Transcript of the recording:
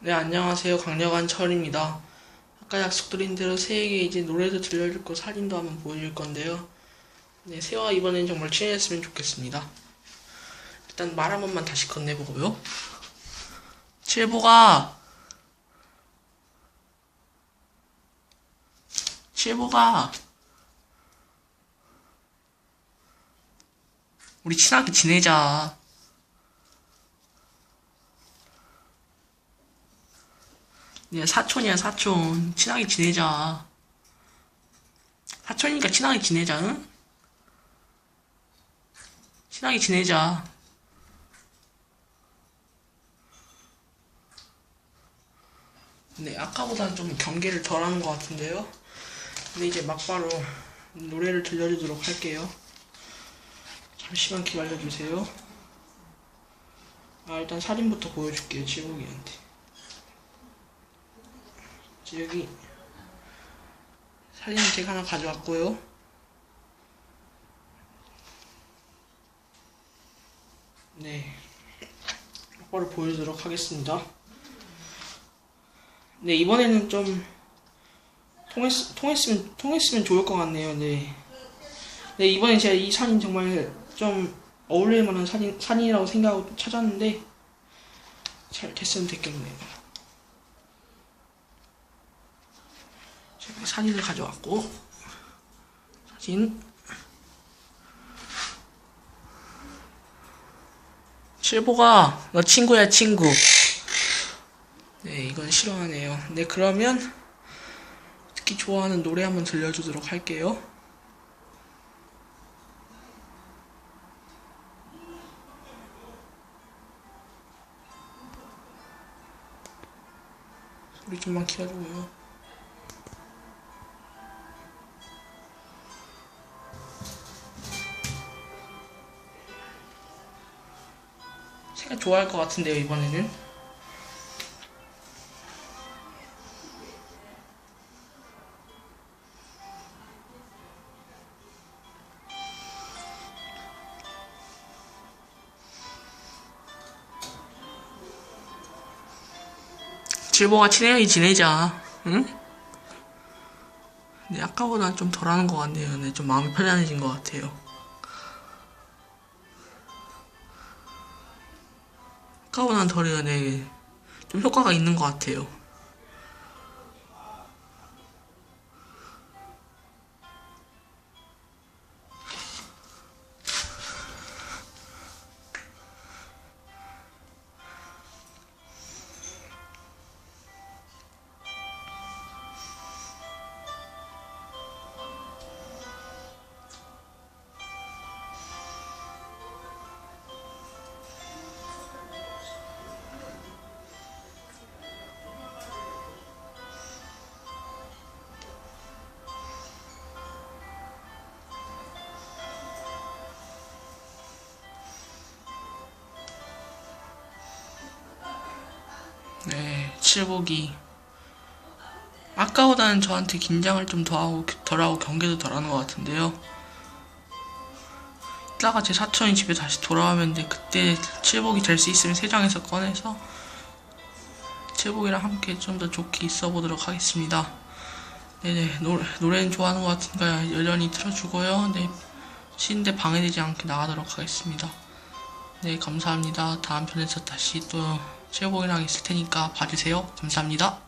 네, 안녕하세요. 강력한 철입니다. 아까 약속드린 대로 새에게 이제 노래도 들려줄 거 사진도 한번 보여줄 건데요. 네, 새와 이번엔 정말 친해졌으면 좋겠습니다. 일단 말 한 번만 다시 건네보고요. 칠보가! 칠보가! 우리 친하게 지내자. 네, 사촌이야, 사촌. 친하게 지내자. 사촌이니까 친하게 지내자, 응? 친하게 지내자. 네, 아까보다는 좀 경계를 덜 하는 것 같은데요. 근데 이제 막바로 노래를 들려주도록 할게요. 잠시만 기다려주세요. 아, 일단 사진부터 보여줄게요, 지복이한테. 여기 사진 제가 하나 가져왔고요. 네, 똑바로 보여주도록 하겠습니다. 네, 이번에는 좀 통했, 통했으면, 통했으면 좋을 것 같네요. 네. 네, 이번에 제가 이 사진 정말 좀 어울릴 만한 사진, 사진이라고 생각하고 찾았는데 잘 됐으면 됐겠네요. 제가 사진을 가져왔고 사진. 칠보가 너 친구야 친구. 네 이건 싫어하네요. 네 그러면 특히 좋아하는 노래 한번 들려주도록 할게요. 소리 좀만 키워주고요 새가 좋아할 것 같은데요 이번에는. 질보가 친해야 지내자. 응? 근데 아까보다는 좀 덜하는 것 같네요. 근데 좀 마음이 편안해진 것 같아요 아까보다는 덜해요 네. 좀 효과가 있는 것 같아요 네, 칠복이 아까보다는 저한테 긴장을 좀 더하고 덜하고 경계도 덜하는 것 같은데요. 이따가 제 사촌이 집에 다시 돌아오면 돼 그때 칠복이 될수 있으면 세 장에서 꺼내서 칠복이랑 함께 좀 더 좋게 있어 보도록 하겠습니다. 네네 노래, 노래는 좋아하는 것 같으니까 여전히 틀어주고요. 네 쉬는데 방해되지 않게 나가도록 하겠습니다. 네 감사합니다. 다음 편에서 다시 또 칠복이랑 있을 테니까 봐주세요. 감사합니다.